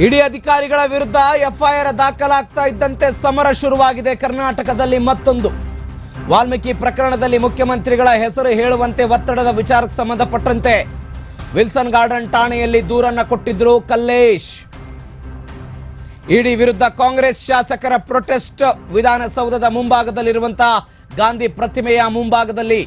ಇಡಿ ಅಧಿಕಾರಿಗಳ ವಿರುದ್ಧ ಎಫ್ಐಆರ್ ದಾಖಲಾಗ್ತಾ ಇದ್ದಂತೆ ಸಮರ ಶುರುವಾಗಿದೆ. ಕರ್ನಾಟಕದಲ್ಲಿ ಮತ್ತೊಂದು. ವಾಲ್ಮೀಕಿ ಪ್ರಕರಣದಲ್ಲಿ ಮುಖ್ಯಮಂತ್ರಿಗಳ ಹೆಸರು ಹೇಳುವಂತೆ ಒತ್ತಡದ ವಿಚಾರಕ್ಕೆ ಸಂಬಂಧಪಟ್ಟಂತೆ ವಿಲ್ಸನ್ ಗಾರ್ಡನ್ ಠಾಣೆಯಲ್ಲಿ ದೂರನ್ನ ಕೊಟ್ಟಿದ್ರು ಕಲ್ಲೇಶ್. ಇಡಿ ವಿರುದ್ಧ ಕಾಂಗ್ರೆಸ್ ಶಾಸಕರ ಪ್ರೊಟೆಸ್ಟ್ ವಿಧಾನಸೌಧದ ಮುಂಭಾಗದಲ್ಲಿರುವಂತಹ ಗಾಂಧಿ ಪ್ರತಿಮೆಯ ಮುಂಭಾಗದಲ್ಲಿ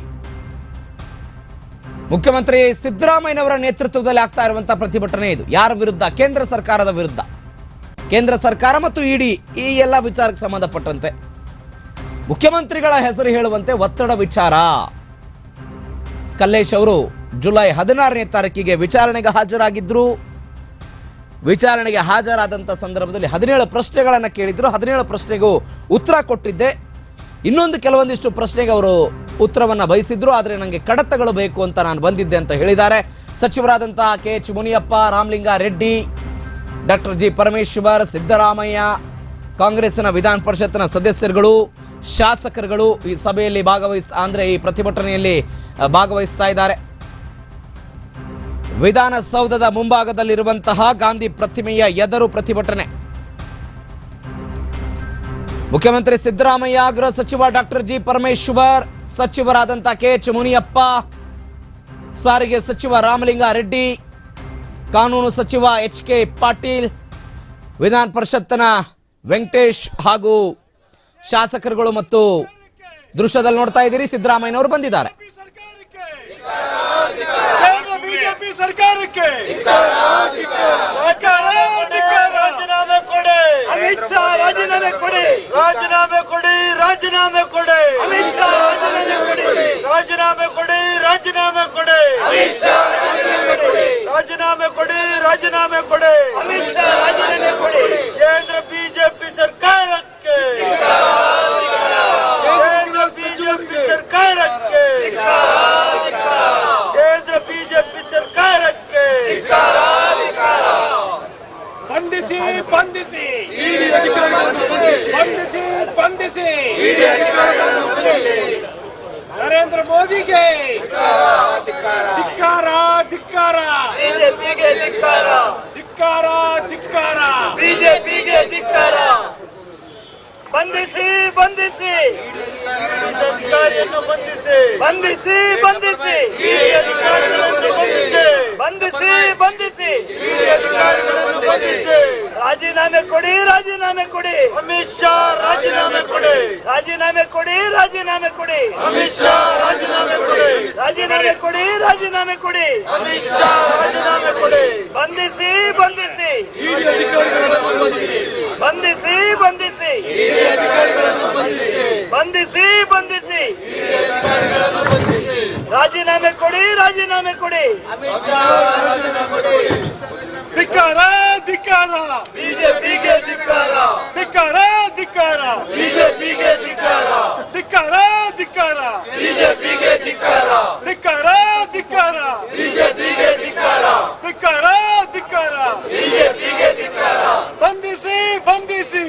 ಮುಖ್ಯಮಂತ್ರಿ ಸಿದ್ದರಾಮಯ್ಯನವರ ನೇತೃತ್ವದಲ್ಲಿ ಆಗ್ತಾ ಇರುವಂತಹ ಪ್ರತಿಭಟನೆ ಇದು. ಯಾರ ವಿರುದ್ಧ? ಕೇಂದ್ರ ಸರ್ಕಾರದ ವಿರುದ್ಧ. ಕೇಂದ್ರ ಸರ್ಕಾರ ಮತ್ತು ಇಡಿ ಈ ಎಲ್ಲ ವಿಚಾರಕ್ಕೆ ಸಂಬಂಧಪಟ್ಟಂತೆ. ಮುಖ್ಯಮಂತ್ರಿಗಳ ಹೆಸರು ಹೇಳುವಂತೆ ಒತ್ತಡ ವಿಚಾರ. ಕಲ್ಲೇಶ್ ಅವರು ಜುಲೈ ಹದಿನಾರನೇ ತಾರೀಕಿಗೆ ವಿಚಾರಣೆಗೆ ಹಾಜರಾಗಿದ್ರು. ವಿಚಾರಣೆಗೆ ಹಾಜರಾದಂಥ ಸಂದರ್ಭದಲ್ಲಿ ಹದಿನೇಳು ಪ್ರಶ್ನೆಗಳನ್ನು ಕೇಳಿದ್ರು. ಹದಿನೇಳು ಪ್ರಶ್ನೆಗೂ ಉತ್ತರ ಕೊಟ್ಟಿದ್ದೆ. ಇನ್ನೊಂದು ಕೆಲವೊಂದಿಷ್ಟು ಪ್ರಶ್ನೆಗೆ ಅವರು ಉತ್ತರವನ್ನು ಬಯಸಿದ್ರು, ಆದರೆ ನನಗೆ ಕಡತಗಳು ಬೇಕು ಅಂತ ನಾನು ಬಂದಿದ್ದೆ ಅಂತ ಹೇಳಿದ್ದಾರೆ. ಸಚಿವರಾದಂತಹ K H Muniyappa, Ramalinga Reddy, doctor G Parameshwar, Siddaramaiah ಕಾಂಗ್ರೆಸ್ನ ವಿಧಾನ ಪರಿಷತ್ನ ಸದಸ್ಯರುಗಳು, ಶಾಸಕರುಗಳು ಈ ಸಭೆಯಲ್ಲಿ ಭಾಗವಹಿಸ್, ಅಂದರೆ ಈ ಪ್ರತಿಭಟನೆಯಲ್ಲಿ ಭಾಗವಹಿಸ್ತಾ ಇದ್ದಾರೆ. ವಿಧಾನಸೌಧದ ಮುಂಭಾಗದಲ್ಲಿರುವಂತಹ ಗಾಂಧಿ ಪ್ರತಿಮೆಯ ಎದರು ಪ್ರತಿಭಟನೆ. ಮುಖ್ಯಮಂತ್ರಿ ಸಿದ್ದರಾಮಯ್ಯ, ಗೃಹ ಸಚಿವ ಡಾಕ್ಟರ್ ಜಿ ಪರಮೇಶ್ವರ್ ಸಚಿವರಾದಂತಹ ಕೆ ಎಚ್ ಮುನಿಯಪ್ಪ, ಸಾರಿಗೆ ಸಚಿವ ರಾಮಲಿಂಗಾರೆಡ್ಡಿ ಕಾನೂನು ಸಚಿವ ಎಚ್ ಕೆ ಪಾಟೀಲ್, ವಿಧಾನ ಪರಿಷತ್ತಿನ ವೆಂಕಟೇಶ್ ಹಾಗೂ ಶಾಸಕರುಗಳು ಮತ್ತು ದೃಶ್ಯದಲ್ಲಿ ನೋಡ್ತಾ ಇದ್ದೀರಿ. ಸಿದ್ದರಾಮಯ್ಯನವರು ಬಂದಿದ್ದಾರೆ. ಸರ್ಕಾರಕ್ಕೆ. ರಾಜೀನಾಮೆ ಕೊಡಿ ರಾಜೀನಾಮೆ ಕೊಡಿ ರಾಜೀನಾಮೆ ಕೊಡಿ ಅಮಿತ್ ಶಾ ರಾಜೀನಾಮೆ ಕೊಡಿ ರಾಜೀನಾಮೆ ಕೊಡಿ ರಾಜೀನಾಮೆ ಕೊಡಿ ಅಮಿತ್ ಶಾ ರಾಜೀನಾಮೆ ಕೊಡಿ ರಾಜೀನಾಮೆ ಕೊಡಿ ರಾಜೀನಾಮೆ ಕೊಡಿ ಅಮಿತ್ ಶಾ ಬಂಧಿಸಿ ಬಂಧಿಸಿ. ಬಂಧಿಸಿ. ಬಂಧಿಸಿ. ನರೇಂದ್ರ ಮೋದಿಗೆ. ಧಿಕ್ಕಾರ ಧಿಕ್ಕಾರ ಬಿಜೆಪಿಗೆ ಧಿಕ್ಕಾರ. ಧಿಕ್ಕಾರ ಧಿಕ್ಕಾರ. ಬಿಜೆಪಿಗೆ ಧಿಕ್ಕಾರ. ಬಂಧಿಸಿ. ಬಂಧಿಸಿ. ಬಂಧಿಸಿ ಬಂಧಿಸಿ. ಅಮಿತ್ ಶಾ ರಾಜೀನಾಮೆ ಕೊಡಿ ರಾಜೀನಾಮೆ ಕೊಡಿ ರಾಜೀನಾಮೆ ಕೊಡಿ ಅಮಿತ್ ಶಾ ರಾಜೀನಾಮೆ ಕೊಡಿ ರಾಜೀನಾಮೆ ಕೊಡಿ ರಾಜೀನಾಮೆ ಕೊಡಿ ಅಮಿತ್ ಶಾ ರಾಜೀನಾಮೆ ಕೊಡಿ ಬಂಧಿಸಿ ಬಂಧಿಸಿ ಬಂಧಿಸಿ ಬಂಧಿಸಿ ಬಂಧಿಸಿ ಬಂಧಿಸಿ ರಾಜೀನಾಮೆ ಕೊಡಿ ರಾಜೀನಾಮೆ ಕೊಡಿ ಧಿಕ್ಕಾರ ಧಿಕ್ಕಾರ ಬಿಜೆಪಿಗೆ ಧಿಕ್ಕಾರ ಧಿಕ್ಕಾರ ಧಿಕ್ಕಾರ. ಬಿಜೆಪಿಗೆ ಧಿಕ್ಕಾರ. ಧಿಕ್ಕಾರ ಧಿಕ್ಕಾರ. ಬಿಜೆಪಿಗೆ ಧಿಕ್ಕಾರ. ಧಿಕ್ಕಾರ ಧಿಕ್ಕಾರ. ಬಿಜೆಪಿಗೆ ಧಿಕ್ಕಾರ. ಧಿಕ್ಕಾರ ಧಿಕ್ಕಾರ. ಬಿಜೆಪಿಗೆ ಧಿಕ್ಕಾರ. ಬಂಧಿಸಿ ಬಂಧಿಸಿ.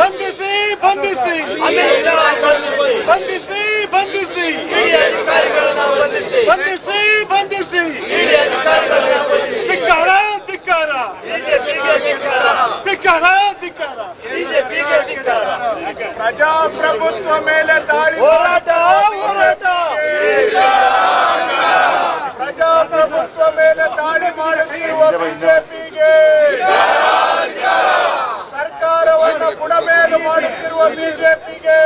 ಬಂಧಿಸಿ ಬಂಧಿಸಿ. ಬಂಧಿಸಿ ಬಂಧಿಸಿ. ಬಂಧಿಸಿ ಬಂಧಿಸಿ. ಧಿಕ್ಕಾರ ಧಿಕ್ಕಾರ. ಧಿಕ್ಕಾರ ಪ್ರಜಾಪ್ರಭುತ್ವ ಮೇಲೆ ದಾಳಿ ಹೋರಾಟ ಹೋರಾಟ! ಪ್ರಜಾಪ್ರಭುತ್ವ ಮೇಲೆ ದಾಳಿ ಮಾಡುತ್ತಿರುವ ಬಿಜೆಪಿಗೆ ಸರ್ಕಾರವನ್ನು ಬುಡಮೇಲು ಮಾಡುತ್ತಿರುವ ಬಿಜೆಪಿಗೆ